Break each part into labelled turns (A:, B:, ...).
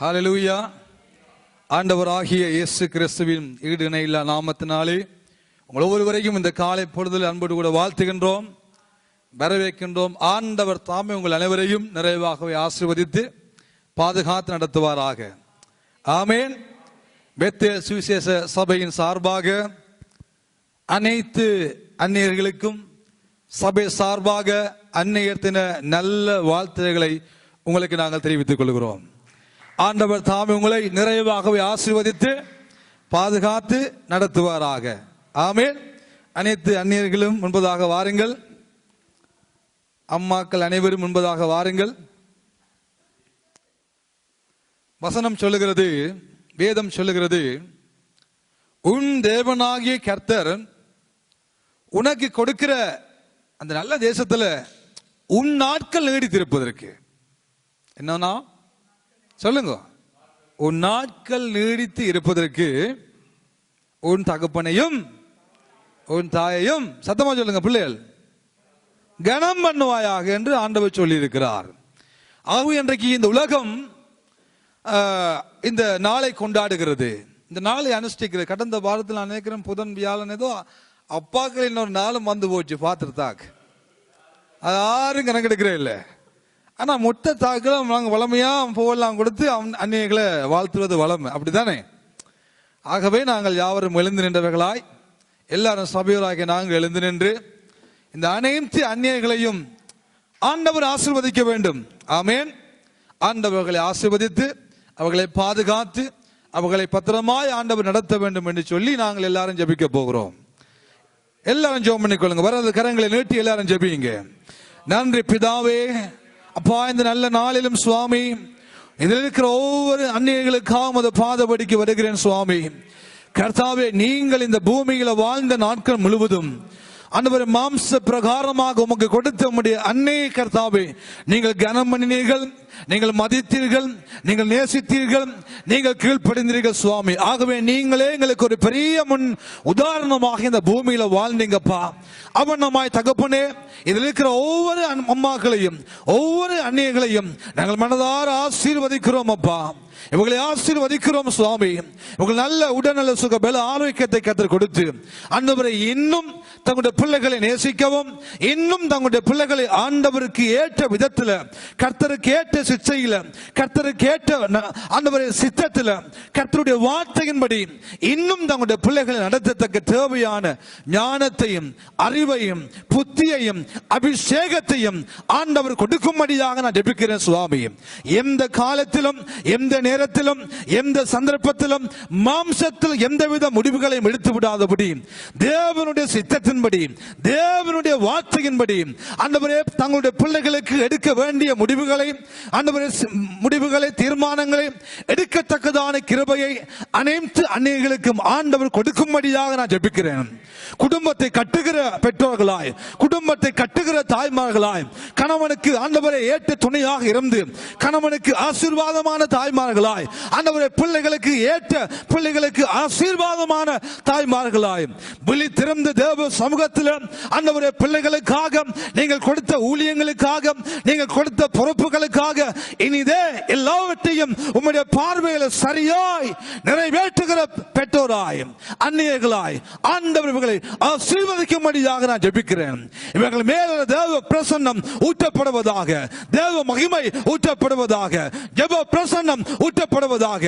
A: ஹalleluya. ஆண்டவராகிய இயேசு கிறிஸ்துவின் ஈடு இணையில்லா நாமத்தினாலே உங்கள் ஒவ்வொருவரையும் இந்த காலை பொழுதில் அன்போடு கூட வாழ்த்துகின்றோம் வரவேற்கின்றோம். ஆண்டவர் தாமே உங்கள் அனைவரையும் நிறைவாகவே ஆசீர்வதித்து பாதுகாத்து நடத்துவாராக. ஆமேன். பெத்தே சுவிசேஷ சபையின் சார்பாக அனைத்து அந்நியர்களுக்கும் சபை சார்பாக அந்நியத்தின நல்ல வாழ்த்துக்களை உங்களுக்கு நாங்கள் தெரிவித்துக் கொள்கிறோம். ஆண்டவர் தாமே உங்களை நிறைவாகவே ஆசீர்வதித்து பாதுகாத்து நடத்துவாராக. ஆமேன். அனைத்து அந்நியர்களும் முன்பதாக வாருங்கள். அம்மாக்கள் அனைவரும் முன்பதாக வாருங்கள். வசனம் சொல்லுகிறது வேதம் சொல்லுகிறது உன் தேவனாகிய கர்த்தர் உனக்கு கொடுக்கிற அந்த நல்ல தேசத்துல உன் நாட்கள் நீடித்திருப்பதற்கு. என்னன்னா சொல்லுங்க. உன் நாட்கள் நீடித்து இருப்பதற்கு உன் தகப்பனையும் உன் தாயையும் சத்தமா சொல்லுங்க பிள்ளைகள். கனம் பண்ணுவாயாக என்று ஆண்டவர் சொல்லி இருக்கிறார் ஆகவே இன்றைக்கு இந்த உலகம் இந்த நாளை கொண்டாடுகிறது. இந்த நாளை அனுஷ்டிக்கிறது. கடந்த வாரத்தில் நான் நினைக்கிறேன் புதன் வியாழன் ஏதோ அப்பாக்கள் இன்னொரு நாளும் வந்து போச்சு பார்த்துருத்தாக்கு அது யாரும் கணக்கெடுக்கிறே இல்லை. ஆனா மொட்டை தாக்கில் நாங்கள் வளமையா போகலாம் கொடுத்து அந்நியர்களை வாழ்த்துவது வளமை. அப்படித்தானே? ஆகவே நாங்கள் யாவரும் எழுந்து நின்றவர்களாய் எல்லாரும் சபையோராகிய நாங்கள் எழுந்து நின்று இந்த அனைத்து அந்நியர்களையும் ஆண்டவர் ஆசிர்வதிக்க வேண்டும். ஆமேன். ஆண்டவர்களை ஆசிர்வதித்து அவர்களை பாதுகாத்து அவர்களை பத்திரமாய் ஆண்டவர் நடத்த வேண்டும் என்று சொல்லி நாங்கள் எல்லாரும் ஜபிக்க போகிறோம். எல்லாரும் ஜோம் பண்ணிக்கொள்ளுங்க. வரது கரங்களை நீட்டி எல்லாரும் ஜெபிங்க நன்றி பிதாவே. அப்பா இந்த நல்ல நாளிலும் சுவாமி இதில் இருக்கிற ஒவ்வொரு அந்நியர்களுக்காகவும் அதை பாதபடிக்கு வருகிறேன் சுவாமி. கர்த்தாவே நீங்கள் இந்த பூமியில வாழ்ந்த நாட்கள் முழுவதும் அன்றுவர மாம்ச பிரகாரமாக உமக்கு கொடுத்த உம்முடைய அன்னை கர்த்தாவே நீங்கள் கனம் பண்ணினீர்கள். நீங்கள் மதித்தீர்கள் நீங்கள் நேசித்தீர்கள் நீங்கள் கீழ்ப்படிந்தீர்கள் சுவாமி. ஆகவே நீங்களே எங்களுக்கு ஒரு பெரிய முன் உதாரணமாக இந்த பூமியில வாழ்ந்தீங்கப்பா. அவனமாய் தகப்பனே இதில் இருக்கிற ஒவ்வொரு அம்மாக்களையும் ஒவ்வொரு அந்நியங்களையும் நாங்கள் மனதார ஆசீர்வதிக்கிறோம் அப்பா இவங்களை ஆசீர்வதிக்கிறோம் சுவாமி. இவங்க நல்ல உடல்நல சுக பல ஆரோக்கியத்தை கற்றுக் கொடுத்து அந்தவரை இன்னும் தங்களுடைய பிள்ளைகளை நேசிக்கவும் இன்னும் தங்களுடைய பிள்ளைகளை ஆண்டவருக்கு ஏற்ற விதத்தில் கர்த்தருக்கு ஏற்ற சிச்சையில் கர்த்தர் கேட்ட ந- சித்தத்தில் கர்த்தருடைய வார்த்தையின்படி இன்னும் தங்களுடைய பிள்ளைகளை நடத்தத்தக்க தேவையான ஞானத்தையும் அறிவையும் புத்தியையும் அபிஷேகத்தையும் ஆண்டவர் கொடுக்கும்படியாக நான் ஜெபிக்கிறேன் சுவாமி. எந்த காலத்திலும் எந்த நேரத்திலும் எந்த சந்தர்ப்பத்திலும் மாம்சத்தில் எந்தவித முடிவுகளையும் எடுத்து விடாதபடி தேவனுடைய சித்தத்தின்படி தேவனுடைய வார்த்தையின்படி அந்தவரே தங்களுடைய பிள்ளைகளுக்கு எடுக்க வேண்டிய முடிவுகளை ஆண்டவரே முடிவுகளை தீர்மானங்களை எடுக்கத்தக்கதான கிருபையை அனைத்து அந்நியர்களுக்கும் ஆண்டவர் கொடுக்கும்படியாக நான் ஜெபிக்கிறேன். குடும்பத்தை கட்டுகிற பெற்றோர்களாய் குடும்பத்தை கட்டுகிற தாய்மார்களாய் கணவனுக்கு ஆண்டவரை ஏற்ற துணையாக இருந்து கணவனுக்கு ஆசீர்வாதமான தாய்மார்களாய் ஆண்டவரை பிள்ளைகளுக்கு ஏற்ற பிள்ளைகளுக்கு ஆசீர்வாதமான தாய்மார்களாய் விழி திறந்த தேவ சமூகத்தில் ஆண்டவரை பிள்ளைகளுக்காக நீங்கள் கொடுத்த ஊழியங்களுக்காக நீங்கள் கொடுத்த பொறுப்புகளுக்காக இனிதே எல்லாவற்றையும் உம்முடைய பார்வையில் சரியாய் நிறைவேற்றுகிற பெற்றோராய் அந்நியர்களாய் ஆண்டவர்கள் இவர்களை ஆசீர்வதிக்கும்படியாக நான் ஜெபிக்கிறேன். இவர்கள் மேல தேவ பிரசன்னம் ஊற்றப்படுவதாக தேவ மகிமை ஊற்றப்படுவதாக ஜெப பிரசன்னம் ஊற்றப்படுவதாக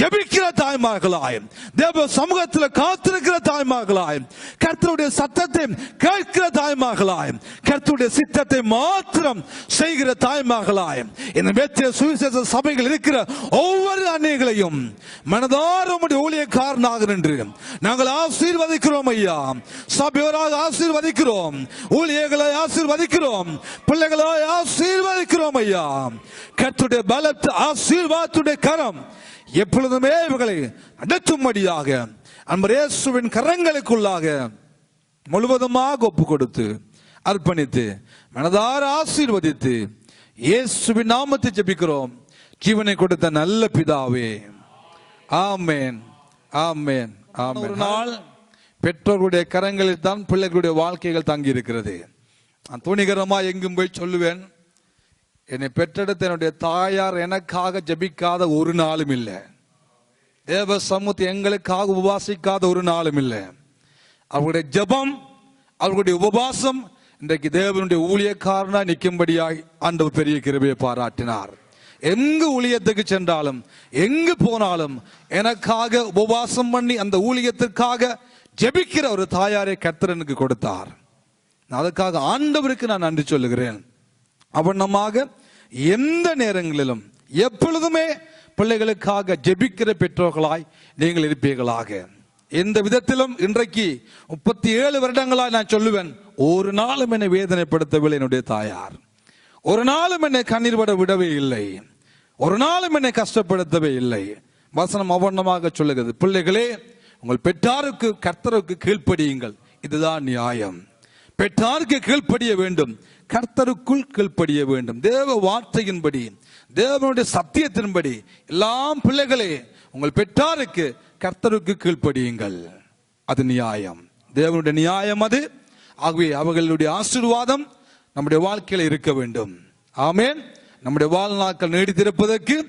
A: ஜெபிக்கிற தாய்மார்களாய் தேவ சமூகத்தில் காத்திருக்கிற தாய்மார்களாய் கர்த்தருடைய சத்தத்தை கேட்கிற தாய்மார்களாய் கர்த்தருடைய சித்தத்தை மாத்திரம் செய்கிற தாய்மார்களாய் இந்த மேத்திய சுவிசேஷ சபைகள் இருக்கிற ஒவ்வொரு அன்னைகளையும் மனதார ஊழியக்காரனாக நின்று நாங்கள் ஆசீர்வதிக்கிறோம் ஐயா. சபையோராக ஆசீர்வதிக்கிறோம். ஊழியர்களை ஆசீர்வதிக்கிறோம். பிள்ளைகளை ஆசீர்வதிக்கிறோம் ஐயா. கத்துடைய பலத்த ஆசீர்வாதத்துடைய கரம் எப்பொழுதுமே இவர்களை அடற்றும்படியாக அன்பர் இயேசுவின் கரங்களுக்குள்ளாக முழுவதுமாக ஒப்பு கொடுத்து அர்ப்பணித்து மனதார ஆசீர்வதித்து இயேசுவின் நாமத்தை ஜெபிக்கிறோம். ஜீவனை கொடுத்த நல்ல பிதாவே. ஆமேன். ஆமேன். ஆமேன். நாள் பெற்றோர்களுடைய கரங்களில் தான் பிள்ளைகளுடைய வாழ்க்கைகள் தங்கி இருக்கிறது நான் துணிகரமா எங்கும் போய் சொல்லுவேன் என்னை பெற்றெடுத்த என்னுடைய தாயார் எனக்காக ஜெபிக்காத ஒரு நாளும் இல்லை. தேவ சமூகத்தை எங்களுக்காக உபவாசிக்காத ஒரு நாளும் இல்லை. அவருடைய ஜெபம் அவர்களுடைய உபவாசம் இன்றைக்கு தேவனுடைய ஊழியக்காரனா நிற்கும்படியாய் ஆண்டவர் பெரிய கிருபையை பாராட்டினார். எங்கு ஊழியத்துக்கு சென்றாலும் எங்கு போனாலும் எனக்காக உபவாசம் பண்ணி அந்த ஊழியத்திற்காக ஜெபிக்கிற ஒரு தாயாரை கர்த்தரனுக்கு கொடுத்தார். அதுக்காக ஆண்டவருக்கு நான் நன்றி சொல்லுகிறேன். அவனமாக எந்த நேரங்களிலும் எப்பொழுதுமே பிள்ளைகளுக்காக ஜெபிக்கிற பெற்றோர்களாய் நீங்கள் இருப்பீர்களாக. எந்த விதத்திலும் இன்றைக்கு முப்பத்தி ஏழு வருடங்களாய் நான் சொல்லுவேன் ஒரு நாளும் என்னை வேதனைப்படுத்தவில்லை என்னுடைய தாயார். ஒரு நாளும் என்னை கண்ணீர் பட விடவே இல்லை. ஒரு நாளும் என்னை கஷ்டப்படுத்தவே இல்லை. வசனம் அவண்ணமாக சொல்லுகிறது பிள்ளைகளே உங்கள் பெற்றாருக்கு கர்த்தருக்கு கீழ்ப்படியுங்கள். இதுதான் நியாயம். பெற்றாருக்கு கீழ்ப்படிய வேண்டும். கர்த்தருக்குள் கீழ்ப்படிய வேண்டும். தேவ வார்த்தையின்படி தேவனுடைய சத்தியத்தின்படி எல்லாம் பிள்ளைகளே உங்கள் பெற்றாருக்கு கர்த்தருக்கு கீழ்ப்படியுங்கள். அது நியாயம். தேவனுடைய நியாயம் அது. ஆகவே அவர்களுடைய ஆசீர்வாதம் நம்முடைய வாழ்க்கையில் இருக்க வேண்டும். ஆமேன். நம்முடைய வாழ்நாட்கள் நீடித்திருப்பதற்கு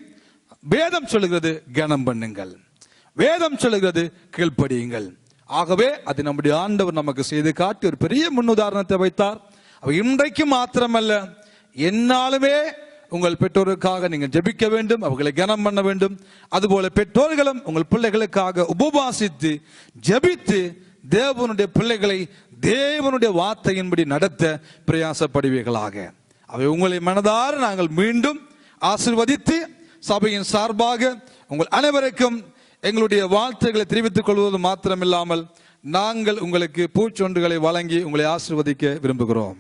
A: வேதம் சொல்லுகிறது கனம் பண்ணுங்கள். வேதம் சொல்லுகிறது கீழ்ப்படியுங்கள். ஆகவே அது நம்முடைய ஆண்டவர் நமக்கு செய்து காட்டி ஒரு பெரிய முன்னுதாரணத்தை வைத்தார். அவ இன்றைக்கு மாத்திரமல்ல என்னாலுமே உங்கள் பெற்றோருக்காக நீங்கள் ஜெபிக்க வேண்டும் அவர்களை கனம் பண்ண வேண்டும். அதுபோல பெற்றோர்களும் உங்கள் பிள்ளைகளுக்காக உபவாசித்து ஜெபித்து தேவனுடைய பிள்ளைகளை தேவனுடைய வார்த்தையின்படி நடத்த பிரயாசப்படுவீர்களாக. அவை உங்களை மனதார நாங்கள் மீண்டும் ஆசிர்வதித்து சபையின் சார்பாக உங்கள் அனைவருக்கும் எங்களுடைய வாழ்த்துக்களை தெரிவித்துக் கொள்வது மாத்திரமில்லாமல் நாங்கள் உங்களுக்கு பூச்சொண்டுகளை வழங்கி உங்களை ஆசிர்வதிக்க விரும்புகிறோம்.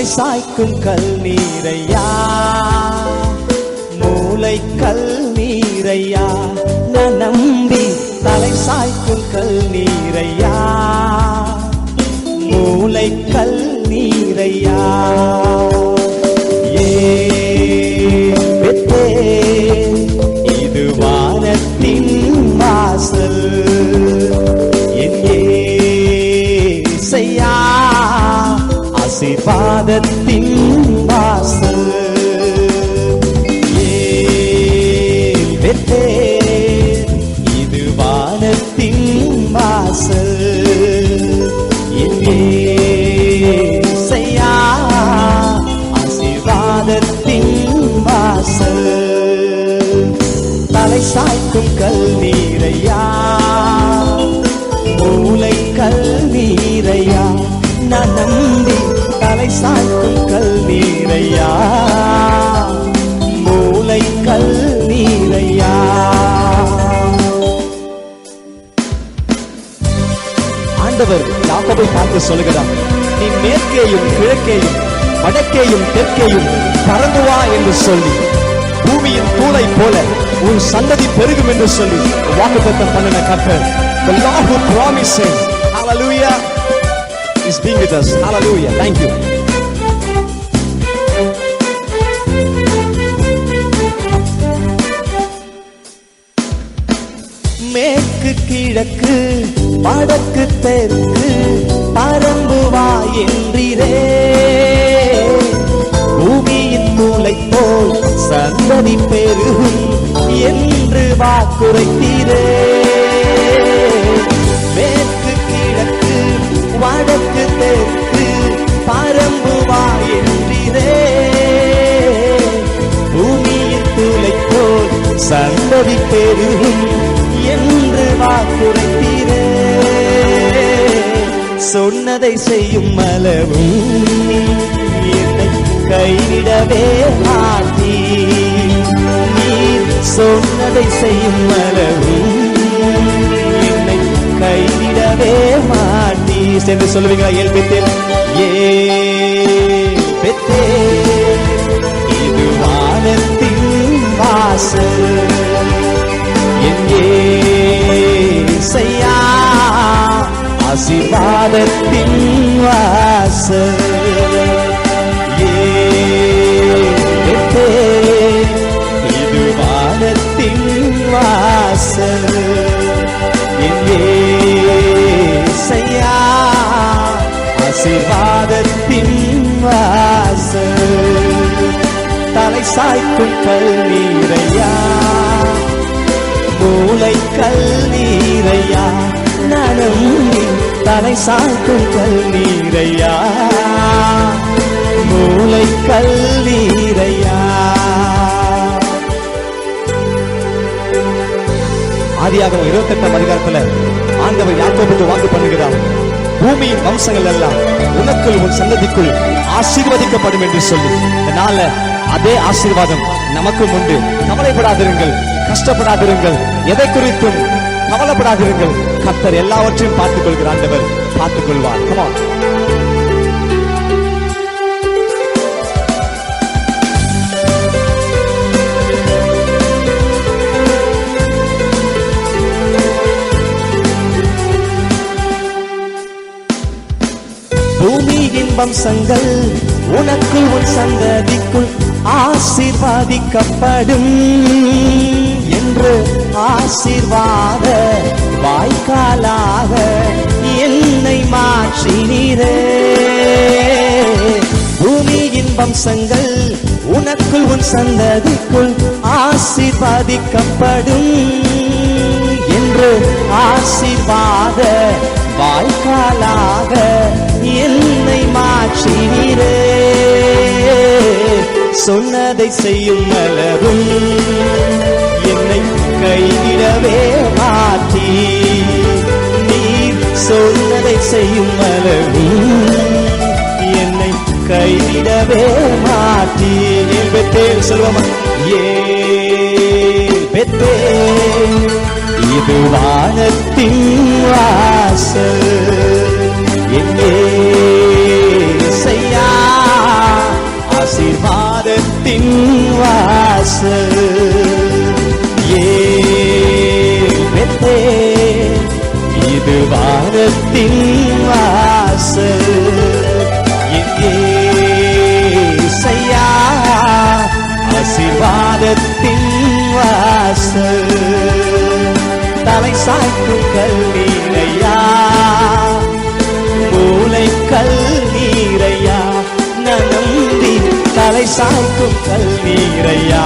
B: மூளை சாய்க்கும் கல் நீரையா மூளை கல் நீரையா நான் நம்பி தலை சாய்க்கும் கல் நீரையா மூளை கல் ஆசீர்வாதத்தின் ஆண்டவர் யாக்கோபை பார்த்து சொல்லுகிறார் நீ மேற்கேயும் கிழக்கேயும் வடக்கேயும் தெற்கேயும் பறந்து வா என்று சொல்லி பூமியின் தூளை போல உன் சந்ததி பெருகும் என்று சொல்லி வாக்குத்தத்தம் பண்ணின கர்த்தர். the Lord who promises, hallelujah is being with us. Hallelujah thank you. மேற்கு கிழக்கு வடக்கு தெற்கு பரம்புவா என்றிரே பூமியின் மூளை போல் சந்ததி பெருகும் என்று வாக்குரைத்தீரே. மேற்கு கிழக்கு வடக்கு தெற்கு பரம்புவா என்றிரே பூமியின் தூளை போல் சந்ததி பெருகும் என்று வாக்குரைத்தீரே. சொன்னதை செய்யும் அளவும் என்னை கைவிடவே மாட்டீ நீர் சொன்னதை செய்யும் அளவும் என்னை கைவிடவே மாட்டி சென்று சொல்லுவீங்களா ஏல் பெத்தேன் ஏ பெத்தே இது வானத்தின் வாசல். என் ஏ ஆசீர்வாதத்தின் வாசல். ஏத்தே இது வானத்தின் வாசல். என் ஏசையா வாசல். தலை சாய்க்கும் கல்வீரையா மூளை கல்வீரையா நனம் தலை சாய்க்கும் கல்நீரையா மூளை கல்லீரையா? ஆதியாகவும் இருபத்தி எட்டாம் அதிகாரத்துல ஆண்டவர் யாக்கோபுக்கு வாக்கு பண்ணுகிறார். பூமியின் வம்சங்கள் எல்லாம் உனக்குள் உன் சந்ததிக்குள் ஆசீர்வதிக்கப்படும் என்று சொல்லி. அதனால அதே ஆசீர்வாதம் நமக்கும் உண்டு. கவலைப்படாதிருங்கள் கஷ்டப்படாதிருங்கள். எதை குறித்தும் கவலைப்படாதிருங்கள். கர்த்தர் எல்லாவற்றையும் பார்த்துக் கொள்கிற ஆண்டவர். பார்த்துக் கொள்வார் Come on. பூமியின் வம்சங்கள் உனக்குள் உன் சந்ததிக்குள் ஆசீர்வாதிக்கப்படும். என்று ஆசீர்வாத வாய்க்காலாக என்னை மாற்றினீரே. பூமியின் வம்சங்கள் உனக்குள் உன் சந்ததிக்குள் ஆசீர்வாதிக்கப்படும் என்று ஆசீர்வாத வாய்க்காலாக என்னை மாற்றினீரே. சொன்னதை செய்யும் அளவும் என்னை கைவிடவே மாற்றி. நீர் சொன்னதை செய்யும் அளவும் என்னை கைவிடவே மாற்றி. ஏன் பெத்தேன் சொல்லுவோமா ஏன் பெத்தேன் இது வானத்தின் வாசல். எங்கே செய்யா ஆசீர்வாதத்தின் வாசல் ஏன் இது வானத்தின் வாசல் எங்கே செய்யா வாசல் தலை சாய்க்கும் கல்லீரையா மூளை கல்லீரையா தலை சாய்க்கும் கல்லீரையா?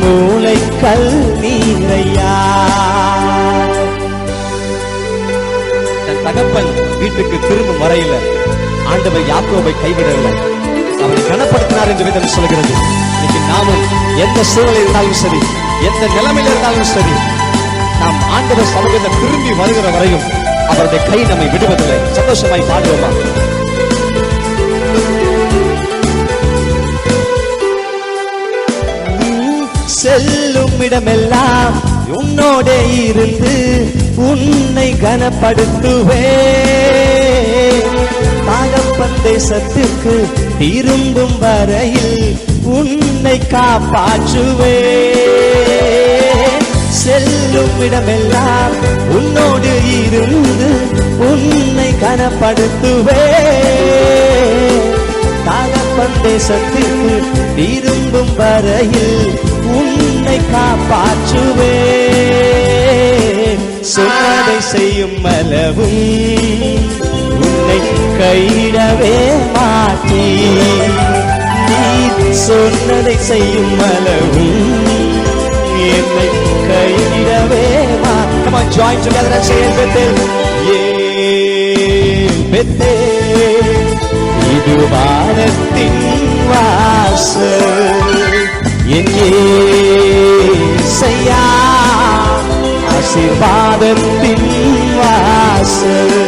B: மூளை கல்லீரையா? தன் தகப்பன் வீட்டுக்கு திரும்பும் வரையில ஆண்டவர் யாக்கோவை கைவிடவில்லை. அவரை கனப்படுத்தினார் என்று விதம் சொல்கிறது. இன்னைக்கு நாமும் எந்த சூழலில் இருந்தாலும் சரி எந்த நிலைமையில் இருந்தாலும் சரி நாம் ஆண்டவர் சமூகத்தை திரும்பி வருகிற வரையும் அவருடைய கை நம்மை விடுவதில்லை. சந்தோஷமாய் பாடுவோமா செல்லும் இடமெல்லாம் உன்னோட இருந்து உன்னை கனப்படுத்துவே தேசத்துக்கு திரும்பும் வரையில் உன்னை காப்பாற்றுவே செல்லும் இடமெல்லாம் உன்னோடு இருந்து உன்னை கனப்படுத்துவே தகப்பன் தேசத்திற்கு திரும்பும் வரையில் உன்னை காப்பாற்றுவே சொன்னதை செய்யும் அளவும் உன்னை கைவிடவே மாட்டீ சொன்னதை செய்யும் அளவும் என்னை கைவிடவே மா join on, join together and say it with வாசல். என் ஏசையா ஆசீர்வாதத்தின் வாசல்.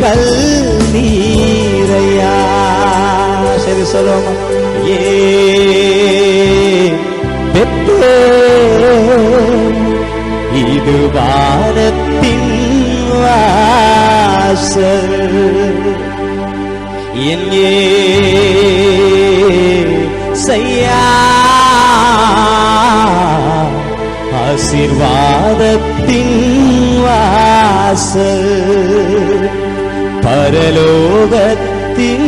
B: மூளை கல்லீரையா சரி சொல்லுவோம்? ஏ பெற்றே இது வாரத்தின் வாசல். என் செய்யா ஆசீர்வாதத்தின் வாசல். പരലോകത്തിൽ